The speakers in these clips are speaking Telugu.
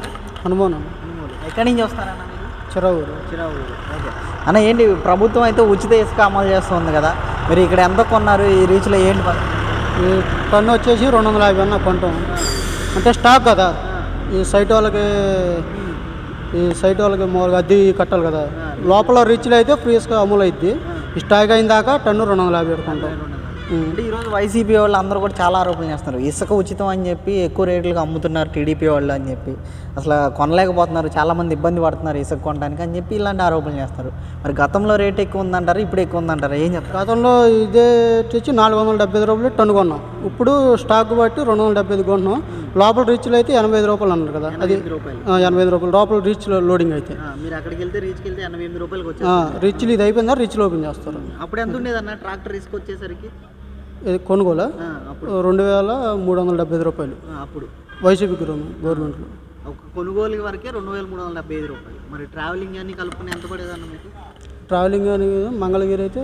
పేరు హనుమానం ఎక్కడి నుంచి వస్తారన్న చిరవూరు. చిరావూరు. ఓకే. అన్న ఏంటి ప్రభుత్వం అయితే ఉచిత ఇసుక అమలు చేస్తుంది కదా? మీరు ఇక్కడ ఎంత కొన్నారు? ఈ రీచ్లో ఏంటి? ఈ టన్ను వచ్చేసి రెండు వందల యాభై అన్న కొంటాం. అంటే స్టాక్ కదా? ఈ సైట్ వాళ్ళకి ఈ సైట్ వాళ్ళకి మామూలుగా అద్దె కట్టాలి కదా? లోపల రీచ్లో అయితే ఫ్రీస్గా అమలు అయింది ఈ స్టాక్ అయిన దాకా టన్ను రెండు వందల యాభై కొంటాం. ఉం. అంటే ఈరోజు వైసీపీ వాళ్ళు అందరూ కూడా చాలా ఆరోపణలు చేస్తున్నారు. ఇసుక ఉచితం అని చెప్పి ఎక్కువ రేట్లకు అమ్ముతున్నారు టీడీపీ వాళ్ళు అని చెప్పి. అసలు కొనలేకపోతున్నారు చాలామంది ఇబ్బంది పడుతున్నారు ఇసుక కొనడానికి అని చెప్పి ఇలాంటి ఆరోపణలు చేస్తారు మరి గతంలో రేట్ ఎక్కువ ఉందంటారు ఇప్పుడు ఎక్కువ ఉందంటారు ఏం చెప్తారు? గతంలో ఇదే వచ్చి నాలుగు వందల డెబ్బై రూపాయలు టన్ను కొన్నాం. ఇప్పుడు స్టాక్ బట్టి రెండు వందల డెబ్బై ఐదు కొంటున్నాం లోపల రీచ్లో అయితే ఎనభై ఐదు రూపాయలు అన్నారు కదా. అది ఎనభై ఐదు రూపాయలు. లోపల రీచ్లో లోడింగ్ అయితే. మీరు అక్కడికి వెళ్తే రీచ్కి వెళ్తే ఎనభై ఎనిమిది రూపాయలకి రీచ్లు ఇది అయిపోయిందా రీచ్లో ఓపెన్ చేస్తారు? అప్పుడు ఎంత ఉండేది అన్న ట్రాక్టర్ ఇసుక వచ్చేసరికి? కొనుగోలు? రెండు వేల మూడు వందల డెబ్బై ఐదు రూపాయలు. అప్పుడు. వైసీపీ గవర్నమెంట్లో. ఒక కొనుగోలు వరకే రెండు వేల మూడు వందల డెబ్బై ఐదు రూపాయలు. మరి ట్రావెలింగ్ అన్ని కలుపుకుని ఎంత పడేదన్న మీకు? ట్రావెలింగ్ అని మంగళగిరి అయితే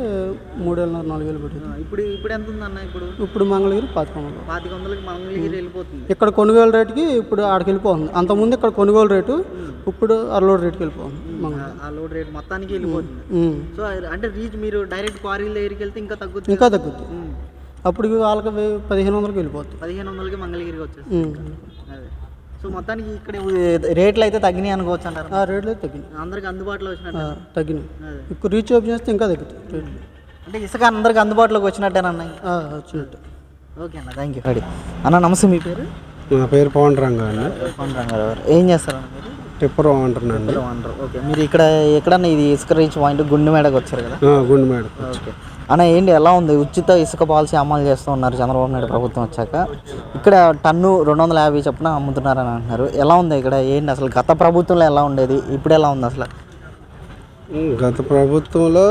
మూడు వేల నాలుగు వేలు ఆ, ఇప్పుడు ఇప్పుడు ఎంత ఉందన్న ఇప్పుడు? ఇప్పుడు మంగళగిరి పాతిక వందలు. పాతిక వందలకి మంగళగిరి వెళ్ళిపోతుంది. ఇక్కడ కొనుగోలు రేటుకి ఇప్పుడు ఆడికి వెళ్ళిపోతుంది అంతకుముందు ఇక్కడ కొనుగోలు రేటు ఇప్పుడు అరలోడ్ రేటుకి వెళ్ళిపోతుంది మంగళగిరి. ఆ లోడ్ రేట్ మొత్తానికి వెళ్ళిపోతుంది. సో అంటే రీచ్ మీరు డైరెక్ట్ క్వారీల దగ్గరికి వెళ్తే ఇంకా తగ్గుతుంది ఇంకా తగ్గుద్ది. ఉమ్. అప్పుడు వాళ్ళకి పదిహేను వందలకి వెళ్ళిపోతుంది పదిహేను వందలకి మంగళగిరికి వచ్చేస్తుంది ఉం. అదే. సో మొత్తానికి ఇక్కడ రేట్లు అయితే తగ్గినాయి అనుకోవచ్చు అంటారు? ఆ రేట్లు అయితే తగ్గినాయి. అందరికి అందుబాటులో వచ్చినట్టు. తగ్గినాయి. ఇప్పుడు రీచ్ ఓపెన్ చేస్తే ఇంకా తగ్గుతాయి రేట్లు. అంటే ఇసుక అందరికి అందుబాటులోకి వచ్చినట్టేనన్న ఆ, వచ్చినట్టు. ఓకే అన్న థ్యాంక్ యూ రెడీ. అన్న నమస్తే మీ పేరు? నా పేరు పవన్ రంగా అండి. పవన్ రంగారావు గారు. ఏం చేస్తారన్న మీరు? టిప్పర్ అంటారు ఓకే. మీరు ఇక్కడ ఎక్కడన్నా ఇది ఇసుక రీచ్ పాయింట్ గుండె మేడకు వచ్చారు కదా? గుండె మేడ ఓకే. అన్న ఏంటి ఎలా ఉంది? ఉచిత ఇసుక పాలసీ అమలు చేస్తూ ఉన్నారు చంద్రబాబు నాయుడు ప్రభుత్వం వచ్చాక. ఇక్కడ టన్ను రెండు వందల యాభై చొప్పున అమ్ముతున్నారని అంటున్నారు. ఎలా ఉంది ఇక్కడ? ఏంటి అసలు గత ప్రభుత్వంలో ఎలా ఉండేది? ఇప్పుడు ఎలా ఉంది అసలు? గత ప్రభుత్వంలో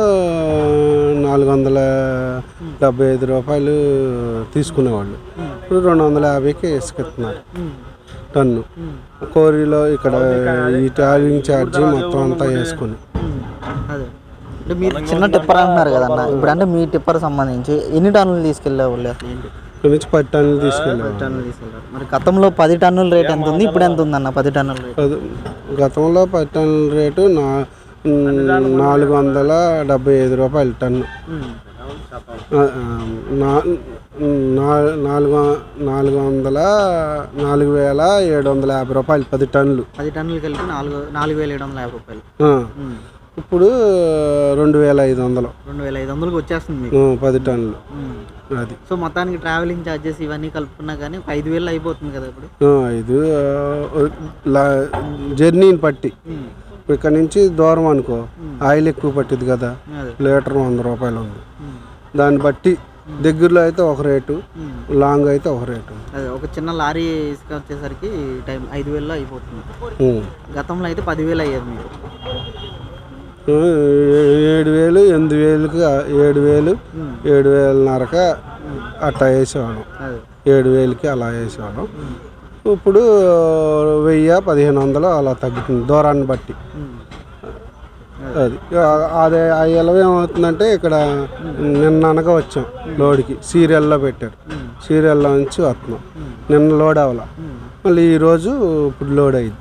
నాలుగు వందల డెబ్బై ఐదు రూపాయలు తీసుకునేవాళ్ళు. ఇప్పుడు రెండు వందల యాభైకి ఇసుకెత్తున్నారు. టన్ను. కోరిలో ఇక్కడ ఈ ట్రావెలింగ్ ఛార్జీ మొత్తం అంతా వేసుకుని. అంటే మీరు చిన్న టిప్పర్ అంటున్నారు కదన్న. ఇప్పుడు అంటే మీ టిప్పర్ సంబంధించి ఎన్ని టన్నులు తీసుకెళ్ళే వాళ్ళు ఇక్కడ నుంచి పది టన్నులు తీసుకెళ్ళారు మరి గతంలో పది టన్నుల రేట్ ఎంత ఉంది? ఇప్పుడు ఎంత ఉందన్న పది టన్నుల రేట్? గతంలో పది టన్నుల రేటు నా నాలుగు వందల డెబ్బై ఐదు రూపాయలు టన్ను. నాలుగు నాలుగు వందల నాలుగు వేల ఏడు వందల యాభై రూపాయలు పది టన్నులు. పది టన్నులు కలిపి నాలుగు నాలుగు వేల ఏడు వందల యాభై రూపాయలు. ఇప్పుడు రెండు వేల ఐదు వందలు. రెండు వేల ఐదు వందలకు వచ్చేస్తుంది మీకు? పది టన్నులు. అది. సో మొత్తానికి ట్రావెలింగ్ ఛార్జెస్ ఇవన్నీ కలుపుకున్నా కానీ ఐదు వేలు అయిపోతుంది కదా ఇప్పుడు? లా- జర్నీని బట్టి ఇప్పుడు ఇక్కడ నుంచి దూరం అనుకో ఆయిల్ ఎక్కువ పట్టింది కదా లీటర్ వంద రూపాయలు ఉంది. దాన్ని బట్టి దగ్గరలో అయితే ఒక రేటు లాంగ్ అయితే ఒక రేటు. అదే ఒక చిన్న లారీ ఇసుక వచ్చేసరికి టైం ఐదు వేలలో అయిపోతుంది. గతంలో అయితే పదివేలు అయ్యేది ఆ, ఏడు వేలు ఎనిమిది వేలుకి ఏడు వేలు ఏడు వేలన్నరక అట్టా వేసేవాళ్ళం. అదే. ఏడు వేలకి అలా వేసేవాళ్ళం. ఇప్పుడు వెయ్యి పదిహేను వందలు అలా తగ్గుతుంది దూరాన్ని బట్టి. అది. అదే. ఆ ఇలవ ఏమవుతుందంటే ఇక్కడ నిన్న అనగా వచ్చాం లోడ్కి. సీరియల్లో పెట్టారు. సీరియల్లో నుంచి వస్తున్నాం. నిన్న లోడ్ అవ్వాల. మళ్ళీ ఈరోజు ఇప్పుడు లోడ్ అయింది.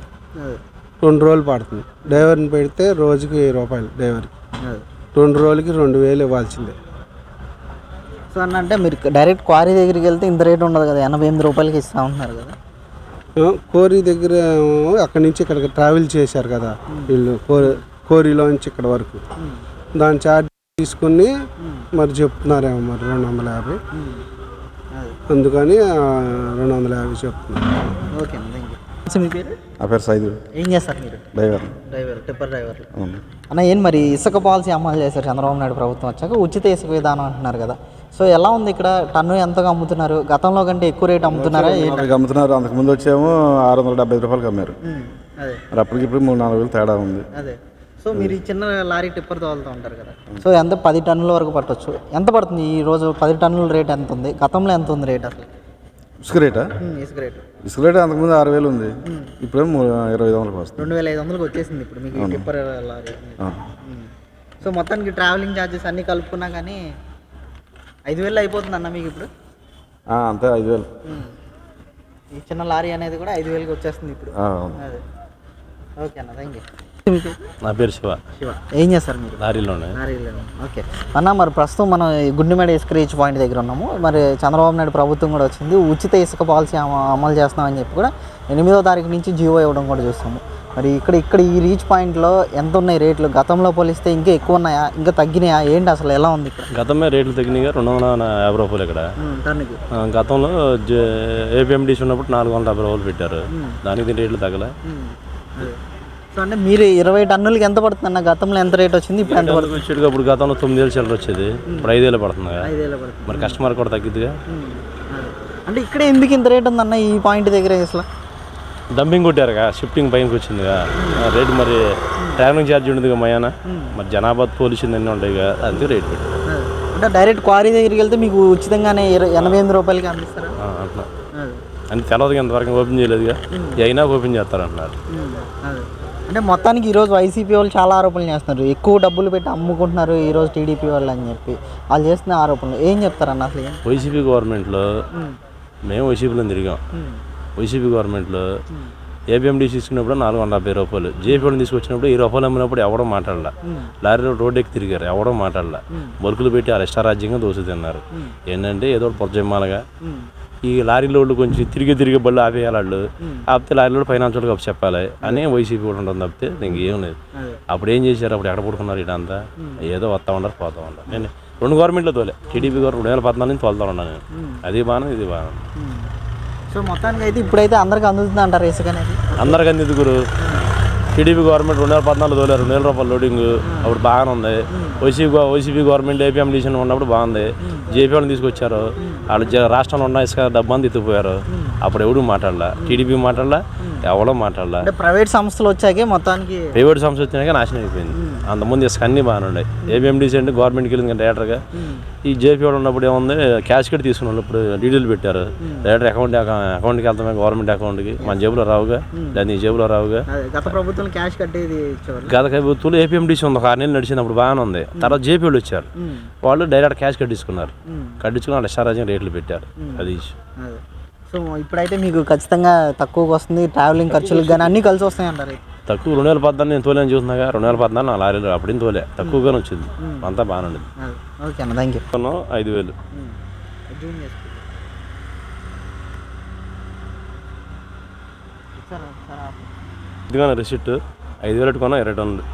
రెండు రోజులు పడుతుంది. డ్రైవర్ని పెడితే రోజుకి వెయ్యి రూపాయలు డ్రైవర్కి. రెండు రోజులకి రెండు వేలు ఇవ్వాల్సిందే. సో అన్న అంటే మీరు డైరెక్ట్ క్వారీ దగ్గరికి వెళ్తే ఇంత రేట్ ఉండదు కదా ఎనభై ఎనిమిది రూపాయలకి ఇస్తా ఉంటున్నారు కదా. కోరి దగ్గర అక్కడి నుంచి ఇక్కడికి ట్రావెల్ చేశారు కదా వీళ్ళు కోరి కోరిలో నుంచి ఇక్కడ వరకు. దాని ఛార్జ్ తీసుకుని మరి చెప్తున్నారేమో మరి రెండు వందల యాభై. అదే. అందుకని రెండు వందల యాభై చెప్తున్నారు. ఓకే మీ పేరు? నా పేరు సైదు. ఏం చేస్తారు మీరు? డ్రైవర్. డ్రైవర్ టిప్పర్ డ్రైవర్ అన్న ఏం మరి ఇసుక పాలసీ అమలు చేశారు చంద్రబాబు నాయుడు ప్రభుత్వం వచ్చాక? ఉచిత ఇసుక విధానం అంటున్నారు కదా. సో ఎలా ఉంది ఇక్కడ? టన్ను ఎంతగా అమ్ముతున్నారు? గతంలో కంటే ఎక్కువ రేట్ అమ్ముతున్నారా? అమ్ముతున్నారు? అంతకు ముందు వచ్చేమో ఆరు వందల డెబ్బై ఐదు రూపాయలకి అమ్మారు. మరి అప్పటికి ఇప్పుడు మూడు నాలుగు వేలు తేడా ఉంది. అదే. సో మీరు ఈ చిన్న లారీ టిప్పర్ తోలుతూ ఉంటారు కదా. సో ఎంత? పది టన్నుల వరకు పట్టొచ్చు. ఎంత పడుతుంది? ఈ రోజు పది టన్నుల రేట్ ఎంత ఉంది? గతంలో ఎంత ఉంది రేట్ అసలు? ఇసుక రేటా? ఇసుక రేట్. ఇసుక రేట్ అంతకుముందు ఆరు వేలు ఉంది. ఇప్పుడేమో ఇరవై ఐదు వందలకు వస్తుంది. రెండు వేల ఐదు వందలకు వచ్చేసింది ఇప్పుడు మీకు టిప్పర్ లారీ. సో మొత్తానికి ట్రావెలింగ్ ఛార్జెస్ అన్నీ కలుపుకున్నా కానీ ఐదు వేలు అయిపోతుంది అన్న మీకు ఇప్పుడు? అంతే ఐదు వేలు. ఈ చిన్న లారీ అనేది కూడా ఐదు వేలకి వచ్చేస్తుంది ఇప్పుడు. అదే. ఓకే అన్న థ్యాంక్ యూ నా పేరు శివ. శివ. ఏం చేస్తారు మీరు? లారీలోనే లారీలో ఓకే. అన్న మరి ప్రస్తుతం మనం గుండెమేడ ఇసుక రీచ్ పాయింట్ దగ్గర ఉన్నాము. మరి చంద్రబాబు నాయుడు ప్రభుత్వం కూడా వచ్చింది. ఉచిత ఇసుక పాలసీ అమ- అమలు చేస్తున్నామని చెప్పి కూడా ఎనిమిదో తారీఖు నుంచి జీవో ఇవ్వడం కూడా చూస్తాము మరి ఇక్కడ ఇక్కడ ఈ రీచ్ పాయింట్లో ఎంత ఉన్నాయి రేట్లు? గతంలో పోలిస్తే ఇంకా ఎక్కువ ఉన్నాయా? ఇంకా తగ్గినాయా? ఏంటి అసలు ఎలా ఉంది ఇక్కడ? గతమే రేట్లు తగ్గినాయి. రెండు వందల యాభై రూపాయలు ఇక్కడ. టన్నుకి ఆ, గతంలో ఏపీఎండిసి ఉన్నప్పుడు నాలుగు వందల యాభై రూపాయలు పెట్టారు. దానికి దీని రేట్లు తగ్గలే. అంటే మీరు ఇరవై టన్నులకి ఎంత పడుతుంది అన్న గతంలో ఎంత రేట్ వచ్చింది ఇప్పుడు ఎంత పడుతుంది? వచ్చేటిగా ఇప్పుడు గతంలో తొమ్మిది వేలు చిల్లర వచ్చేది. ఇప్పుడు ఐదు వేలు పడుతుంది ఐదేళ్ళ పడుతుంది. మరి కస్టమర్ కూడా తగ్గిద్దిగా. అంటే ఇక్కడ ఎందుకు ఇంత రేట్ ఉందన్న ఈ పాయింట్ దగ్గర అసలు? డంపింగ్ కొట్టారుగా షిఫ్టింగ్ పైనకి వచ్చిందిగా రేటు మరి ట్రావెలింగ్ ఛార్జ్ ఉండదుగా మయాన? మరి జనాభా పోలీసులు అన్నీ ఉంటాయి కదా అందుకే రేట్ పెట్టారు. అంటే డైరెక్ట్ క్వారీ దగ్గరికి వెళ్తే మీకు ఉచితంగానే ఎనభై ఎనిమిది రూపాయలకి అందిస్తారా? అంటే తెలవదు ఇంతవరకు ఓపెన్ చేయలేదుగా. అయినా ఓపెన్ చేస్తారంటున్నారు. అంటే మొత్తానికి ఈరోజు వైసీపీ వాళ్ళు చాలా ఆరోపణలు చేస్తున్నారు. ఎక్కువ డబ్బులు పెట్టి అమ్ముకుంటున్నారు ఈరోజు టీడీపీ వాళ్ళు అని చెప్పి. వాళ్ళు చేస్తున్న ఆరోపణలు ఏం చెప్తారన్న అసలు వైసీపీ గవర్నమెంట్లో మేము వైసీపీలో తిరిగాం. వైసీపీ గవర్నమెంట్లో ఏపీఎండీ తీసుకున్నప్పుడు నాలుగు వందల యాభై రూపాయలు. జేపీఎం తీసుకొచ్చినప్పుడు ఈ రూపాయలు అమ్మినప్పుడు ఎవడో మాట్లాడలా. లారీలో రోడ్ ఎక్కి తిరిగారు ఎవడో మాట్లాడలా. బొరుకులు పెట్టి ఆ రెస్టారాజ్యంగా దోశ తిన్నారు. ఏంటంటే ఏదో పొరజమ్మాలుగా ఈ లారీలో వాళ్ళు కొంచెం తిరిగి తిరిగి బళ్ళు ఆపేయాలి వాళ్ళు ఆపితే లారీలో ఫైనాన్స్ వాళ్ళకి చెప్పాలి. అని వైసీపీ కూడా ఉంటుంది తప్పితే ఇంకేం లేదు. అప్పుడు ఏం చేశారు? అప్పుడు ఎక్కడ పడుకున్నారు ఇటంతా ఏదో వస్తా ఉన్నారు పోతా ఉన్నారు. నేను రెండు గవర్నమెంట్లో తోలే. టీడీపీ గవర్నమెంట్ రెండు వేల పద్నాలుగు నుంచి తోలుతా ఉన్నాను నేను. అది బాగా ఇది బాగా సో మొత్తానికి అయితే ఇప్పుడైతే అందరికి అందుతుంది అంటారు ఇసుక అనేది. అందరికీ అందుకురు టీడీపీ గవర్నమెంట్ రెండు వేల పద్నాలుగు తోలే రెండు వేల రూపాయలు లోడింగ్ అప్పుడు బాగానే ఉంది. YCP YCP government APM decision ఉన్నప్పుడు బాగుంది. జేపీ వాళ్ళని తీసుకొచ్చారు. వాళ్ళు రాష్ట్రంలో ఉన్న ఇసుక డబ్బంది ఎత్తుకుపోయారు. అప్పుడు ఎవడు మాట్లాడలా? టీడీపీ మాట్లాడలా? ఎవడో మాట్లాడలా. అంటే ప్రైవేట్ సంస్థలు వచ్చాకే మొత్తానికి ప్రైవేట్ సంస్థ వచ్చినాక నాశనం అయిపోయింది. అంతకుముందు ఇసుక అన్నీ బాగానే ఉన్నాయి ఏబిఎండిసి అంటే గవర్నమెంట్కి వెళ్ళింది డైరెక్టర్గా ఈ జేపీ వాడు ఉన్నప్పుడు ఏముంది? క్యాష్ కట్ తీసుకున్నాడు ఇప్పుడు డీటెయిల్ పెట్టారు. డైరెక్టర్ అకౌంట్ అకౌంట్కి వెళ్తామే గవర్నమెంట్ అకౌంట్కి మన జేబులో రావుగా లేదా నీ జేబులో రావుగా. గత ప్రభుత్వం క్యాష్ కట్టేది గత ప్రభుత్వంలో ఏపీఎండిసి ఉంది. ఒక ఆరు నెలలు నడిచినప్పుడు బాగానే ఉంది. తర్వాత జేపీ వాళ్ళు వచ్చారు. వాళ్ళు డైరెక్ట్ క్యాష్ కట్టించుకున్నారు. కట్టించుకుని వాళ్ళు ఎస్ఆర్రాజ్యం రేట్లు పెట్టారు. అదే. సో ఇప్పుడైతే మీకు ఖచ్చితంగా తక్కువకి వస్తుంది ట్రావెలింగ్ ఖర్చులకు కానీ అన్నీ కలిసి వస్తాయి అంటారు. తక్కువ రెండు వేల పద్నాలుగు నేను తోలేని చూస్తున్నాగా. రెండు వేల పద్నాలుగు నా లారీలో అప్పుడేం తోలే. తక్కువగానే వచ్చింది. అంతా బాగానే ఉండేది ఓకే అన్న థ్యాంక్ యూ ఐదు వేలు. ఇదిగా రిసిప్ట్. ఐదు వేలు కొన్నా ఇరవై టన్నులు.